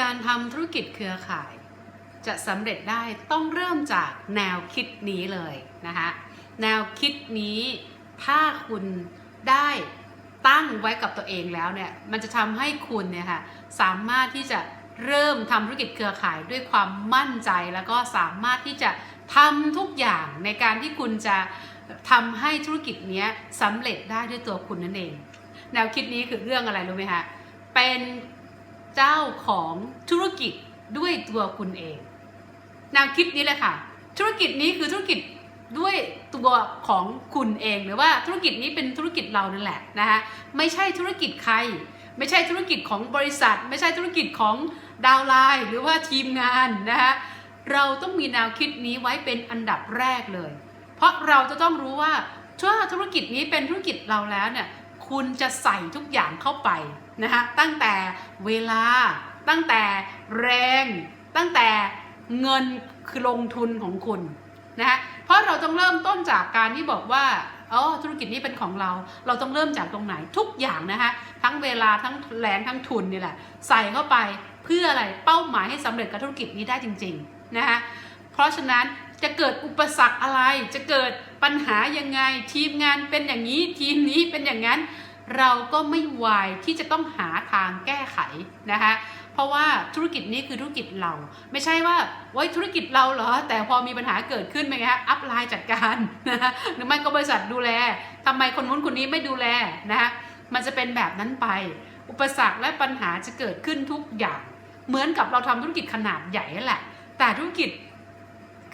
การทำธุรกิจเครือข่าย จะสำเร็จได้ต้องเริ่มจากแนวคิดนี้เลยนะคะแนวคิดนี้ถ้าคุณได้ตั้งไว้กับตัวเองแล้วเนี่ยมันจะทำให้คุณเนี่ยค่ะสามารถที่จะเริ่มทำธุรกิจเครือข่ายด้วยความมั่นใจแล้วก็สามารถที่จะทำทุกอย่างในการที่คุณจะทำให้ธุรกิจเนี้ยสำเร็จได้ด้วยตัวคุณนั่นเอง แนวคิดนี้คือเรื่องอะไรรู้ไหมคะเป็น เจ้าของธุรกิจด้วยตัวคุณเอง แนวคิดนี้เลยค่ะ ธุรกิจนี้คือธุรกิจด้วยตัวของคุณเองหรือว่าธุรกิจนี้เป็นธุรกิจเรานั่นแหละนะคะไม่ใช่ธุรกิจใคร ไม่ใช่ธุรกิจของบริษัท ไม่ใช่ธุรกิจของดาวไลน์หรือว่าทีมงานนะคะเราต้องมีแนวคิดนี้ไว้เป็นอันดับแรกเลย เพราะเราจะต้องรู้ว่าถ้าธุรกิจนี้เป็นธุรกิจเราแล้วเนี่ย คุณจะใส่ทุกอย่างเข้าไปนะคะตั้งแต่เวลา ตั้งแต่แรง ตั้งแต่เงินคือลงทุนของคุณนะคะเพราะเราต้องเริ่มต้นจากการที่บอกว่าอ๋อธุรกิจนี้เป็นของเรา เราต้องเริ่มจากตรงไหนทุกอย่างนะคะทั้งเวลาทั้งแรงทั้งทุนนี่แหละใส่เข้าไปเพื่ออะไรเป้าหมายให้สำเร็จกับธุรกิจนี้ได้จริงๆนะคะเพราะฉะนั้น จะเกิดอุปสรรคอะไร จะเกิดปัญหายังไง ทีมงานเป็นอย่างนี้ ทีมนี้เป็นอย่างนั้น เราก็ไม่วายที่จะต้องหาทางแก้ไขนะคะเพราะว่าธุรกิจนี้คือธุรกิจเรา ไม่ใช่ว่าไว้ยธุรกิจเราเหรอ แต่พอมีปัญหาเกิดขึ้นเป็นไงฮะอัพไลน์จัดการนะคะหรือไม่ก็บริษัทดูแลทำไมคนนู้นคนนี้ไม่ดูแลนะคะมันจะเป็นแบบนั้นไป อุปสรรคและปัญหาจะเกิดขึ้นทุกอย่าง เหมือนกับเราทำธุรกิจขนาดใหญ่แหละ แต่ธุรกิจ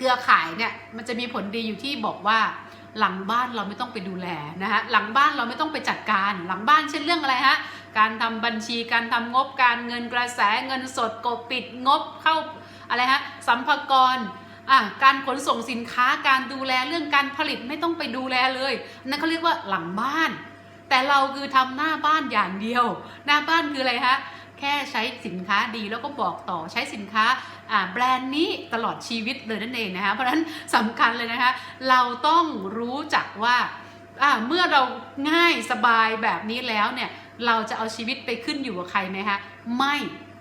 เครือข่ายเนี่ยมันจะมีผลดีอยู่ที่บอกว่าหลังบ้านเราไม่ต้องไปดูแลนะคะหลังบ้านเราไม่ต้องไปจัดการ หลังบ้านเช่นเรื่องอะไรฮะการทำบัญชีการทำงบการเงินกระแสเงินสดกบปิดงบเข้าอะไรฮะสัมภากรอะการขนส่งสินค้าการดูแลเรื่องการผลิตไม่ต้องไปดูแลเลยนั่นเขาเรียกว่าหลังบ้าน แต่เราคือทำหน้าบ้านอย่างเดียว หน้าบ้านคืออะไรฮะ แค่ใช้สินค้าดีแล้วก็บอกต่อใช้สินค้าแบรนด์นี้ตลอดชีวิตเลยนั่นเองนะคะเพราะฉะนั้นสำคัญเลยนะคะ เราต้องรู้จักว่าเมื่อเราง่ายสบายแบบนี้แล้วเนี่ยเราจะเอาชีวิตไปขึ้นอยู่กับใครไหมคะไม่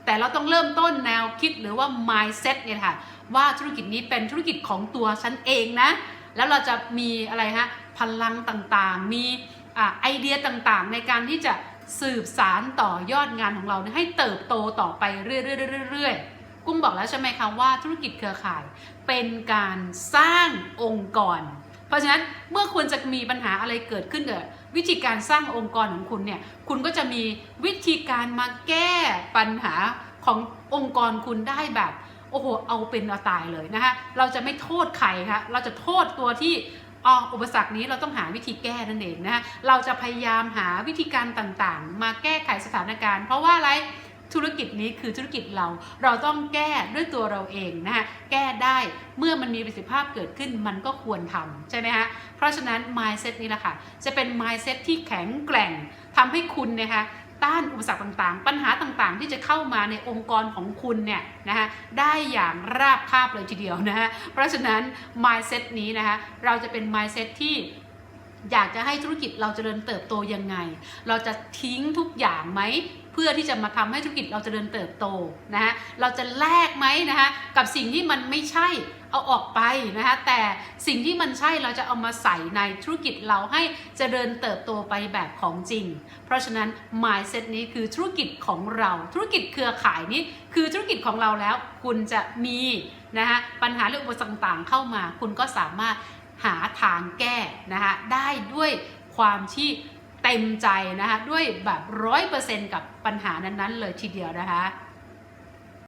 แต่เราต้องเริ่มต้นแนวคิดหรือว่า mindset เนี่ยค่ะว่าธุรกิจนี้เป็นธุรกิจของตัวฉันเองนะ แล้วเราจะมีอะไรฮะพลังต่างๆ มีอไอเดียต่างๆ ในการที่จะ สืบสารต่อยอดงานของเราให้เติบโตต่อไปเรื่อยๆๆกุ้งบอกแล้วใช่ไหมคะว่าธุรกิจเครือข่ายเป็นการสร้างองค์กร เพราะฉะนั้นเมื่อคุณจะมีปัญหาอะไรเกิดขึ้นกับวิธีการสร้างองค์กรของคุณเนี่ยคุณก็จะมีวิธีการมาแก้ปัญหาขององค์กรคุณได้แบบโอ้โหเอาเป็นเอาตายเลยนะคะเราจะไม่โทษใครคะเราจะโทษตัวที่ อ๋ออุปสรรคนี้เราต้องหาวิธีแก้นั่นเองนะคะเราจะพยายามหาวิธีการต่างๆ มาแก้ไขสถานการณ์ เพราะว่าอะไรธุรกิจนี้คือธุรกิจเรา เราต้องแก้ด้วยตัวเราเองนะคะแก้ได้เมื่อมันมีประสิทธิภาพเกิดขึ้นมันก็ควรทำใช่ไหมฮะเพราะฉะนั้น mindset นี้แหละค่ะ จะเป็น mindset ที่แข็งแกร่งทำให้คุณนะคะ ต้านอุปสรรคต่างๆ ปัญหาต่างๆ ที่จะเข้ามาในองค์กรของคุณเนี่ยนะคะได้อย่างราบคาบเลยทีเดียวนะฮะเพราะฉะนั้น mindset นี้นะคะเราจะเป็น mindset ที่อยากจะให้ธุรกิจเราจเจริญเติบโตยังไง เราจะทิ้งทุกอย่างไหมเพื่อที่จะมาทำให้ธุรกิจเราจเจริญเติบโตนะฮะเราจะแลกไหมนะคะกับสิ่งที่มันไม่ใช่เอาออกไปนะคะแต่สิ่งที่มันใช่เราจะเอามาใส่ในธุรกิจเราให้เจริญเติบโตไปแบบของจริง เพราะฉะนั้น mindset นี้คือธุรกิจของเรา ธุรกิจเครือข่ายนี้คือธุรกิจของเราแล้ว คุณจะมีนะคะปัญหาเรื่ออุปสรรคต่างๆเข้ามา คุณก็สามารถหาทางแก้นะคะได้ด้วยความที่ เต็มใจนะคะด้วยแบบร้อยเปอร์เซ็นต์กับปัญหานั้นๆ เลยทีเดียวนะคะ